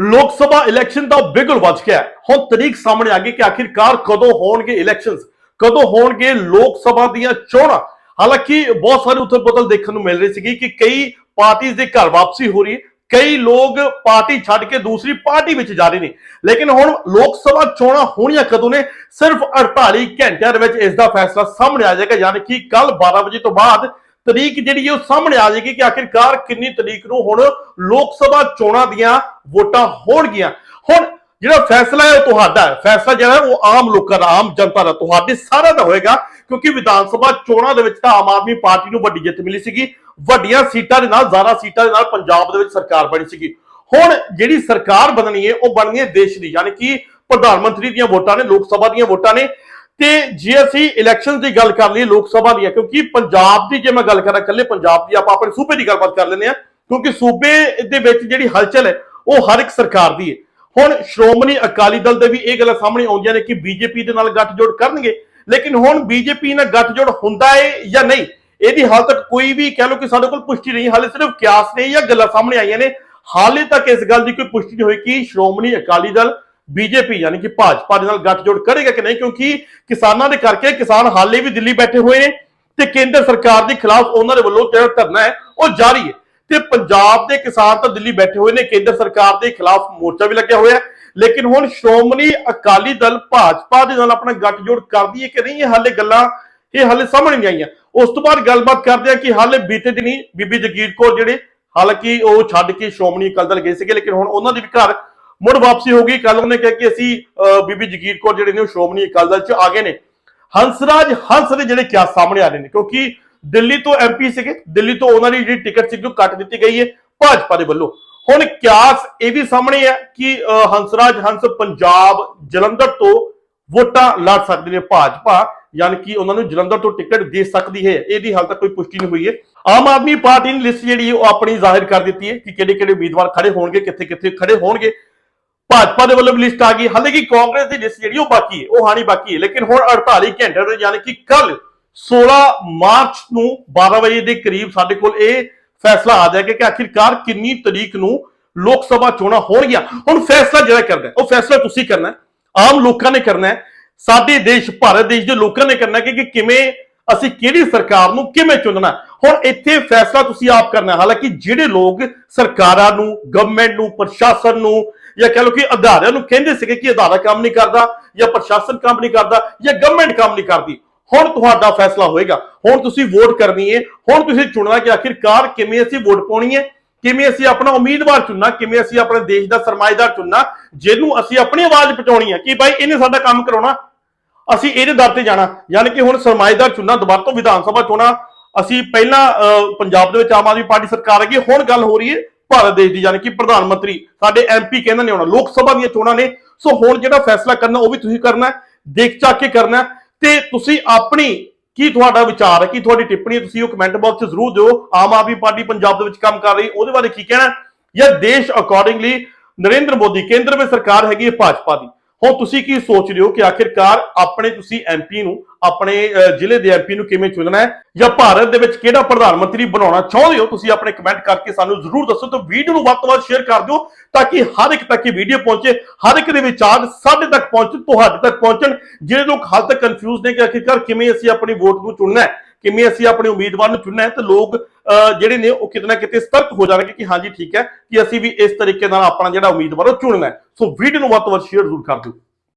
ਲੋਕ ਸਭਾ ਇਲੈਕਸ਼ਨ ਦਾ ਬਿਗਲ ਵੱਜ ਗਿਆ ਹੁਣ ਤਰੀਕ ਸਾਹਮਣੇ ਆ ਗਈ ਕਿ ਆਖਿਰਕਾਰ ਕਦੋਂ ਹੋਣਗੇ ਇਲੈਕਸ਼ਨਸ ਕਦੋਂ ਹੋਣਗੇ ਲੋਕ ਸਭਾ ਦੀਆਂ ਚੋਣਾਂ? ਹਾਲਾਂਕਿ ਬਹੁਤ ਸਾਰੇ ਉਥਲ ਪੁਥਲ ਦੇਖਣ ਨੂੰ ਮਿਲ ਰਹੀ ਸੀਗੀ ਕਿ ਕਈ ਪਾਰਟੀਆਂ ਦੇ ਘਰ ਵਾਪਸੀ ਹੋ ਰਹੀ ਹੈ। ਕਈ ਲੋਕ ਪਾਰਟੀ ਛੱਡ ਕੇ ਦੂਸਰੀ ਪਾਰਟੀ ਵਿੱਚ ਜਾ ਰਹੇ ਨੇ। ਲੇਕਿਨ ਹੁਣ ਲੋਕ ਸਭਾ ਚੋਣਾਂ ਹੋਣੀਆਂ ਕਦੋਂ ਨੇ? ਸਿਰਫ 48 ਘੰਟਿਆਂ ਦੇ ਵਿੱਚ ਇਸ ਦਾ ਫੈਸਲਾ ਸਾਹਮਣੇ ਆ ਜਾਏਗਾ, ਯਾਨੀ ਕਿ ਕੱਲ 12 ਵਜੇ ਤੋਂ ਬਾਅਦ ਤਰੀਕ ਜਿਹੜੀ ਹੈ ਉਹ ਸਾਹਮਣੇ ਆ ਜਾਏਗੀ ਕਿ ਆਖਿਰਕਾਰ ਕਿੰਨੀ ਤਰੀਕ ਨੂੰ ਹੁਣ ਲੋਕ ਸਭਾ ਚੋਣਾਂ ਦੀਆਂ ਵੋਟਾਂ ਹੋਣਗੀਆਂ। ਹੁਣ ਜਿਹੜਾ ਫੈਸਲਾ ਹੈ ਉਹ ਤੁਹਾਡਾ ਹੈ। ਫੈਸਲਾ ਜਿਹੜਾ ਉਹ ਆਮ ਲੋਕਾਂ ਦਾ, ਆਮ ਜਨਤਾ ਦਾ, ਤੁਹਾਡੇ ਸਾਰਿਆਂ ਦਾ ਹੋਏਗਾ ਕਿਉਂਕਿ ਵਿਧਾਨ ਸਭਾ ਚੋਣਾਂ ਦੇ ਵਿੱਚ ਤਾਂ ਆਮ ਆਦਮੀ ਪਾਰਟੀ ਨੂੰ ਵੱਡੀ ਜਿੱਤ ਮਿਲੀ ਸੀਗੀ। ਵੱਡੀਆਂ ਸੀਟਾਂ ਦੇ ਨਾਲ, ਜ਼ਿਆਦਾ ਸੀਟਾਂ ਦੇ ਨਾਲ ਪੰਜਾਬ ਦੇ ਵਿੱਚ ਸਰਕਾਰ ਬਣੀ ਸੀਗੀ। ਹੁਣ ਜਿਹੜੀ ਸਰਕਾਰ ਬਣਨੀ ਹੈ, ਉਹ ਬਣਨੀ ਹੈ ਦੇਸ਼ ਦੀ। ਯਾਨੀ ਕਿ ਪ੍ਰਧਾਨ ਮੰਤਰੀ ਦੀਆਂ ਵੋਟਾਂ ਨੇ, ਲੋਕ ਸਭਾ ਦੀਆਂ ਵੋਟਾਂ ਨੇ। ਤੇ ਜੇ ਅਸੀਂ ਇਲੈਕਸ਼ਨ ਦੀ ਗੱਲ ਕਰ ਲਈਏ ਲੋਕ ਸਭਾ ਦੀਆਂ, ਕਿਉਂਕਿ ਪੰਜਾਬ ਦੀ ਜੇ ਮੈਂ ਗੱਲ ਕਰਾਂ, ਇਕੱਲੇ ਪੰਜਾਬ ਦੀ ਆਪਾਂ ਆਪਣੇ ਸੂਬੇ ਦੀ ਗੱਲਬਾਤ ਕਰ ਲੈਂਦੇ ਆ ਕਿਉਂਕਿ ਸੂਬੇ ਦੇ ਵਿੱਚ ਜਿਹੜੀ ਹਲਚਲ ਹੈ, ਉਹ ਹਰ ਇੱਕ ਸਰਕਾਰ ਦੀ ਹੈ। ਹੁਣ ਸ਼੍ਰੋਮਣੀ ਅਕਾਲੀ ਦਲ ਦੇ ਵੀ ਇਹ ਗੱਲਾਂ ਸਾਹਮਣੇ ਆਉਂਦੀਆਂ ਨੇ ਕਿ ਬੀਜੇਪੀ ਦੇ ਨਾਲ ਗੱਠਜੋੜ ਕਰਨਗੇ, ਲੇਕਿਨ ਹੁਣ ਬੀਜੇਪੀ ਨਾਲ ਗੱਠਜੋੜ ਹੁੰਦਾ ਹੈ ਜਾਂ ਨਹੀਂ, ਇਹਦੀ ਹਾਲ ਤੱਕ ਕੋਈ ਵੀ ਕਹਿ ਲਓ ਕਿ ਸਾਡੇ ਕੋਲ ਪੁਸ਼ਟੀ ਨਹੀਂ, ਹਾਲੇ ਸਿਰਫ ਕਿਆਸ ਨੇ ਜਾਂ ਗੱਲਾਂ ਸਾਹਮਣੇ ਆਈਆਂ ਨੇ। ਹਾਲੇ ਤੱਕ ਇਸ ਗੱਲ ਦੀ ਕੋਈ ਪੁਸ਼ਟੀ ਨਹੀਂ ਹੋਈ ਕਿ ਸ਼੍ਰੋਮਣੀ ਅਕਾਲੀ ਦਲ ਬੀਜੇਪੀ ਯਾਨੀ ਕਿ ਭਾਜਪਾ ਦੇ ਨਾਲ ਗੱਠਜੋੜ ਕਰੇਗਾ ਕਿ ਨਹੀਂ? ਕਿਉਂਕਿ ਕਿਸਾਨਾਂ ਦੇ ਕਰਕੇ ਕਿਸਾਨ ਹਾਲੇ ਵੀ ਦਿੱਲੀ ਬੈਠੇ ਹੋਏ ਨੇ ਤੇ ਕੇਂਦਰ ਸਰਕਾਰ ਦੇ ਖਿਲਾਫ ਉਹਨਾਂ ਦੇ ਵੱਲੋਂ ਜਿਹੜਾ ਧਰਨਾ ਹੈ, ਉਹ ਜਾਰੀ ਹੈ। ਤੇ ਪੰਜਾਬ ਦੇ ਕਿਸਾਨ ਤਾਂ ਦਿੱਲੀ ਬੈਠੇ ਹੋਏ ਨੇ, ਕੇਂਦਰ ਸਰਕਾਰ ਦੇ ਖਿਲਾਫ ਮੋਰਚਾ ਵੀ ਲੱਗਿਆ ਹੋਇਆ ਹੈ। ਲੇਕਿਨ ਹੁਣ ਸ਼੍ਰੋਮਣੀ ਅਕਾਲੀ ਦਲ ਭਾਜਪਾ ਦੇ ਨਾਲ ਆਪਣਾ ਗੱਠਜੋੜ ਕਰਦੀ ਹੈ ਕਿ ਨਹੀਂ? ਇਹ ਹਾਲੇ ਗੱਲਾਂ, ਇਹ ਹਾਲੇ ਸਾਹਮਣੇ ਨਹੀਂ ਆਈਆਂ। ਉਸ ਤੋਂ ਬਾਅਦ ਗੱਲਬਾਤ ਕਰਦੇ ਆ ਕਿ ਹਾਲੇ ਬੀਤੇ ਦਿਨੀ ਬੀਬੀ ਜਗੀਰ ਕੌਰ ਜਿਹੜੇ, ਹਾਲਾਂਕਿ ਉਹ ਛੱਡ ਕੇ ਸ਼੍ਰੋਮਣੀ ਅਕਾਲੀ ਦਲ ਗਏ ਸੀਗੇ, ਲੇਕਿਨ ਹੁਣ ਉਹਨਾਂ ਦੇ ਵੀ ਘਰ ਮੁੜ ਵਾਪਸੀ ਹੋ ਗਈ। ਕੱਲ ਉਹਨੇ ਕਿਹਾ ਕਿ ਅਸੀਂ ਅਹ, ਬੀਬੀ ਜਗੀਰ ਕੌਰ ਜਿਹੜੇ ਨੇ ਉਹ ਸ਼੍ਰੋਮਣੀ ਅਕਾਲੀ ਦਲ ਚ ਆ ਗਏ ਨੇ। ਹੰਸਰਾਜ ਹੰਸ ਦੇ ਜਿਹੜੇ ਕਿਆ ਸਾਹਮਣੇ ਆ ਰਹੇ ਨੇ ਕਿਉਂਕਿ ਦਿੱਲੀ ਤੋਂ ਐਮਪੀ ਸੀਗੇ ਦਿੱਲੀ ਤੋਂ ਉਹਨਾਂ ਦੀ ਜਿਹੜੀ ਟਿਕਟ ਸੀ ਉਹ ਕੱਟ ਦਿੱਤੀ ਗਈ ਹੈ ਭਾਜਪਾ ਦੇ ਵੱਲੋਂ। ਹੁਣ ਕਿਆਸ ਇਹ ਵੀ ਸਾਹਮਣੇ ਹੈ ਕਿ ਹੰਸਰਾਜ ਹੰਸ ਪੰਜਾਬ ਜਲੰਧਰ ਤੋਂ ਵੋਟਾਂ ਲੜ ਸਕਦੇ ਨੇ ਭਾਜਪਾ ਯਾਨੀ ਕਿ ਉਹਨਾਂ ਨੂੰ ਜਲੰਧਰ ਤੋਂ ਟਿਕਟ ਦੇ ਸਕਦੀ ਹੈ। ਇਹਦੀ ਹਾਲ ਤੱਕ ਕੋਈ ਪੁਸ਼ਟੀ ਨਹੀਂ ਹੋਈ ਹੈ। ਆਮ ਆਦਮੀ ਪਾਰਟੀ ਨੇ ਲਿਸਟ ਜਿਹੜੀ ਹੈ ਉਹ ਆਪਣੀ ਜ਼ਾਹਿਰ ਕਰ ਦਿੱਤੀ ਹੈ ਕਿ ਕਿਹੜੇ ਕਿਹੜੇ ਉਮੀਦਵਾਰ ਖੜੇ ਹੋਣਗੇ ਕਿੱਥੇ ਕਿੱਥੇ ਖੜੇ ਹੋਣਗੇ। ਭਾਜਪਾ ਦੇ ਵੱਲੋਂ ਵੀ ਲਿਸਟ ਆ ਗਈ। ਹਾਲਾਂਕਿ ਕਾਂਗਰਸ ਦੀ ਲਿਸਟ ਜਿਹੜੀ ਉਹ ਬਾਕੀ ਹੈ, ਉਹ ਹਾਣੀ ਬਾਕੀ ਹੈ। ਲੇਕਿਨ ਹੁਣ 48 ਘੰਟੇ ਦੇ ਯਾਨੀ ਕਿ ਕੱਲ 16 ਮਾਰਚ ਨੂੰ 12 ਵਜੇ ਦੇ ਕਰੀਬ ਸਾਡੇ ਕੋਲ ਇਹ ਫੈਸਲਾ ਆ ਜਾਏਗਾ ਕਿ ਆਖਿਰਕਾਰ ਕਿੰਨੀ ਤਰੀਕ ਨੂੰ ਲੋਕ ਸਭਾ ਚੋਣਾਂ ਹੋਣਗੀਆਂ। ਹੁਣ ਫੈਸਲਾ ਜਿਹੜਾ ਕਰਨਾ ਉਹ ਫੈਸਲਾ ਤੁਸੀਂ ਕਰਨਾ ਆਮ ਲੋਕਾਂ ਨੇ ਕਰਨਾ ਸਾਡੇ ਦੇਸ਼, ਭਾਰਤ ਦੇਸ਼ ਦੇ ਲੋਕਾਂ ਨੇ ਕਰਨਾ ਕਿ ਕਿਵੇਂ ਅਸੀਂ ਕਿਹੜੀ ਸਰਕਾਰ ਨੂੰ ਕਿਵੇਂ ਚੁਣਨਾ ਹੁਣ ਇੱਥੇ ਫੈਸਲਾ ਤੁਸੀਂ ਆਪ ਕਰਨਾ ਹਾਲਾਂਕਿ ਜਿਹੜੇ ਲੋਕ ਸਰਕਾਰਾਂ ਨੂੰ ਗਵਰਨਮੈਂਟ ਨੂੰ, ਪ੍ਰਸ਼ਾਸਨ ਨੂੰ ਜਾਂ ਕਹ ਲਓ ਕਿ ਅਧਾਰਿਆਂ ਨੂੰ ਕਹਿੰਦੇ ਸੀਗੇ ਕਿ ਅਧਾਰਾ ਕੰਮ ਨਹੀਂ ਕਰਦਾ ਜਾਂ ਪ੍ਰਸ਼ਾਸਨ ਕੰਮ ਨਹੀਂ ਕਰਦਾ ਜਾਂ ਗਵਰਨਮੈਂਟ ਕੰਮ ਨਹੀਂ ਕਰਦੀ ਹੁਣ ਤੁਹਾਡਾ ਫੈਸਲਾ ਹੋਏਗਾ। ਹੁਣ ਤੁਸੀਂ ਵੋਟ ਕਰਨੀ ਹੈ ਹੁਣ ਤੁਸੀਂ ਚੁਣਨਾ ਕਿ ਆਖਿਰਕਾਰ ਕਿਵੇਂ ਅਸੀਂ ਵੋਟ ਪਾਉਣੀ ਹੈ ਕਿਵੇਂ ਅਸੀਂ ਆਪਣਾ ਉਮੀਦਵਾਰ ਚੁਣਨਾ ਕਿਵੇਂ ਅਸੀਂ ਆਪਣੇ ਦੇਸ਼ ਦਾ ਸਰਮਾਏਦਾਰ ਚੁਣਨਾ ਜਿਹਨੂੰ ਅਸੀਂ ਆਪਣੀ ਆਵਾਜ਼ ਪਹੁੰਚਾਉਣੀ ਹੈ ਕਿ ਭਾਈ ਇਹਨੇ ਸਾਡਾ ਕੰਮ ਕਰਾਉਣਾ। ਅਸੀਂ ਇਹਦੇ ਦਰ ਤੇ ਜਾਣਾ ਯਾਨੀ ਕਿ ਹੁਣ ਸਰਮਾਏਦਾਰ ਚੁਣਨਾ ਦੁਬਾਰਾ ਤੋਂ ਵਿਧਾਨ ਸਭਾ ਚੋਣਾਂ ਅਸੀਂ ਪਹਿਲਾਂ ਅਹ, ਪੰਜਾਬ ਦੇ ਵਿੱਚ ਆਮ ਆਦਮੀ ਪਾਰਟੀ ਸਰਕਾਰ ਹੈਗੀ ਹੈ, ਹੁਣ ਗੱਲ ਹੋ ਰਹੀ ਹੈ ਭਾਰਤ ਦੇਸ਼ ਦੀ, ਯਾਨੀ ਕਿ ਪ੍ਰਧਾਨ ਮੰਤਰੀ, ਸਾਡੇ ਐਮਪੀ ਕਹਿੰਦੇ ਨੇ ਹੁਣ, ਲੋਕ ਸਭਾ ਦੀਆਂ ਚੋਣਾਂ ਨੇ। ਸੋ ਹੁਣ ਜਿਹੜਾ ਫੈਸਲਾ ਕਰਨਾ, ਉਹ ਵੀ ਤੁਸੀਂ ਕਰਨਾ ਹੈ, ਦੇਖ ਚਾਕ ਕੇ ਕਰਨਾ ਤੇ ਤੁਸੀਂ ਆਪਣੀ, ਕੀ ਤੁਹਾਡਾ ਵਿਚਾਰ ਹੈ, ਕੀ ਤੁਹਾਡੀ ਟਿੱਪਣੀ ਹੈ, ਤੁਸੀਂ ਉਹ ਕਮੈਂਟ ਬਾਕਸ 'ਚ ਜ਼ਰੂਰ ਦਿਓ। ਆਮ ਆਦਮੀ ਪਾਰਟੀ ਪੰਜਾਬ ਦੇ ਵਿੱਚ ਕੰਮ ਕਰ ਰਹੀ, ਉਹਦੇ ਬਾਰੇ ਕੀ ਕਹਿਣਾ ਜਾਂ ਦੇਸ਼ ਅਕੋਰਡਿੰਗਲੀ ਨਰਿੰਦਰ ਮੋਦੀ, ਕੇਂਦਰ ਵਿੱਚ ਸਰਕਾਰ ਹੈਗੀ ਹੈ ਭਾਜਪਾ ਦੀ। ਹੁਣ ਤੁਸੀਂ ਕੀ ਸੋਚ ਰਹੇ ਹੋ ਕਿ ਆਖਿਰਕਾਰ ਆਪਣੇ ਤੁਸੀਂ ਐਮਪੀ ਨੂੰ, ਆਪਣੇ ਜ਼ਿਲ੍ਹੇ ਦੇ ਐਮਪੀ ਨੂੰ ਕਿਵੇਂ ਚੁਣਨਾ ਹੈ? ਜਾਂ ਭਾਰਤ ਦੇ ਵਿੱਚ ਕਿਹੜਾ ਪ੍ਰਧਾਨ ਮੰਤਰੀ ਬਣਾਉਣਾ ਚਾਹੁੰਦੇ ਹੋ? ਤੁਸੀਂ ਆਪਣੇ ਕਮੈਂਟ ਕਰਕੇ ਸਾਨੂੰ ਜ਼ਰੂਰ ਦੱਸੋ ਤੇ ਵੀਡੀਓ ਨੂੰ ਵੱਧ ਤੋਂ ਵੱਧ ਸ਼ੇਅਰ ਕਰ ਦਿਓ ਤਾਂ ਕਿ ਹਰ ਇੱਕ ਤੱਕ ਇਹ ਵੀਡੀਓ ਪਹੁੰਚੇ, ਹਰ ਇੱਕ ਦੇ ਵਿਚਾਰ ਸਾਡੇ ਤੱਕ ਪਹੁੰਚਣ, ਤੁਹਾਡੇ ਤੱਕ ਪਹੁੰਚਣ, ਜਿਹੜੇ ਲੋਕ ਹਾਲ ਤੱਕ ਕਨਫਿਊਜ਼ ਨੇ ਕਿ ਆਖਿਰਕਾਰ ਕਿਵੇਂ ਅਸੀਂ ਆਪਣੀ ਵੋਟ ਨੂੰ ਚੁਣਨਾ ਹੈ। ਕਿਵੇਂ ਅਸੀਂ ਆਪਣੇ ਉਮੀਦਵਾਰ ਨੂੰ ਚੁਣਨਾ ਹੈ ਤੇ ਲੋਕ ਅਹ, ਜਿਹੜੇ ਨੇ ਉਹ ਕਿਤੇ ਨਾ ਕਿਤੇ ਸਤਰਕ ਹੋ ਜਾਣਗੇ ਕਿ ਹਾਂਜੀ ਠੀਕ ਹੈ ਕਿ ਅਸੀਂ ਵੀ ਇਸ ਤਰੀਕੇ ਨਾਲ ਆਪਣਾ ਜਿਹੜਾ ਉਮੀਦਵਾਰ ਉਹ ਚੁਣਨਾ ਹੈ। ਸੋ ਵੀਡੀਓ ਨੂੰ ਵੱਧ ਤੋਂ ਵੱਧ ਸ਼ੇਅਰ ਜ਼ਰੂਰ ਕਰ ਦਿਓ।